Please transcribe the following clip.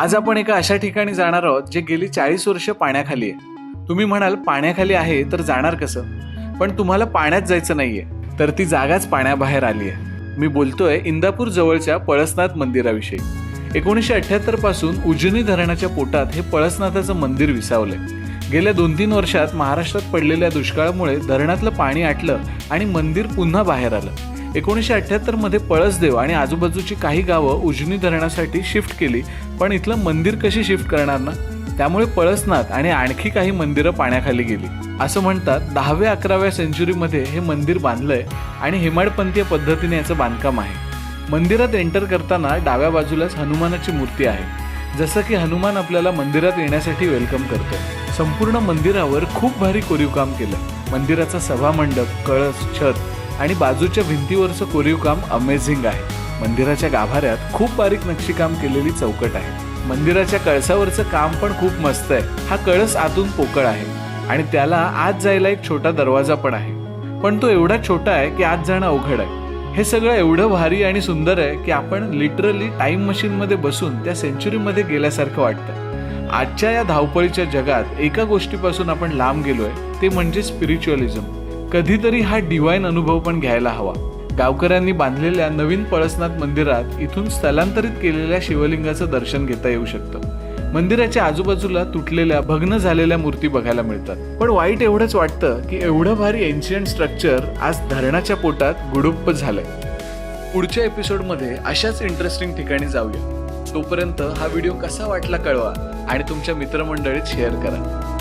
आज आपण एका अशा ठिकाणी जाणार आहोत जे गेली चाळीस वर्ष पाण्याखाली आहे. तुम्ही म्हणाल पाण्याखाली आहे तर जाणार कसं? पण तुम्हाला पाण्यात जायचं नाहीये तर ती जागाच पाण्याबाहेर आली आहे. मी बोलतोय इंदापूर जवळच्या पळसनाथ मंदिराविषयी. एकोणीसशे अठ्ठ्याहत्तरपासून उजनी धरणाच्या पोटात हे पळसनाथाचं मंदिर विसावलंय. गेल्या दोन तीन वर्षात महाराष्ट्रात पडलेल्या दुष्काळामुळे धरणातलं पाणी आटलं आणि मंदिर पुन्हा बाहेर आलं. एकोणीसशे अठ्ठ्याहत्तरमध्ये पळसदेव आणि आजूबाजूची काही गावं उजनी धरणासाठी शिफ्ट केली. पण इथलं मंदिर कशी शिफ्ट करणार ना? त्यामुळे पळसनाथ आणि आणखी काही मंदिरं पाण्याखाली गेली. असं म्हणतात दहाव्या अकराव्या सेंचुरीमध्ये हे मंदिर बांधलंय आणि हेमाडपंथीय पद्धतीने याचं बांधकाम आहे. मंदिरात एंटर करताना डाव्या बाजूलाच हनुमानाची मूर्ती आहे. जसं की हनुमान आपल्याला मंदिरात येण्यासाठी वेलकम करतो. संपूर्ण मंदिरावर खूप भारी कोरीव काम केलं. मंदिराचा सभामंडप कळस छत आणि बाजूच्या भिंतीवरचं कोरीव काम अमेझिंग आहे. मंदिराच्या गाभाऱ्यात खूप बारीक नक्षीकाम केलेली चौकट आहे. मंदिराच्या कळसावरचं काम पण खूप मस्त आहे. हा कळस आतून पोकळ आहे. आणि त्याला आत जायला एक छोटा दरवाजा पण आहे. पण तो एवढा छोटा आहे की आत जाणं अवघड आहे. हे सगळं एवढं भारी आणि सुंदर आहे की आपण लिटरली टाइम मशीन मध्ये बसून त्या सेंच्युरीमध्ये गेल्यासारखं वाटतं. आजच्या या धावपळीच्या जगात एका गोष्टीपासून आपण लांब गेलोय ते म्हणजे स्पिरिच्युअलिझम कधीतरी हा डिवाईन अनुभव पण घ्यायला हवा. गावकऱ्यांनी बांधलेल्या नवीन पळसनाथ मंदिरात इथून स्थलांतरित केलेल्या शिवलिंगाचं दर्शन घेता येऊ शकतं. मंदिराच्या आजूबाजूला तुटलेल्या भग्न झालेल्या मूर्ती बघायला मिळतात. पण वाईट एवढंच वाटतं की एवढं भारी एन्शियंट स्ट्रक्चर आज धरणाच्या पोटात गुडुप्प झालंय. पुढच्या एपिसोडमध्ये अशाच इंटरेस्टिंग ठिकाणी जाऊया. तोपर्यंत हा व्हिडिओ कसा वाटला कळवा आणि तुमच्या मित्रमंडळीत शेअर करा.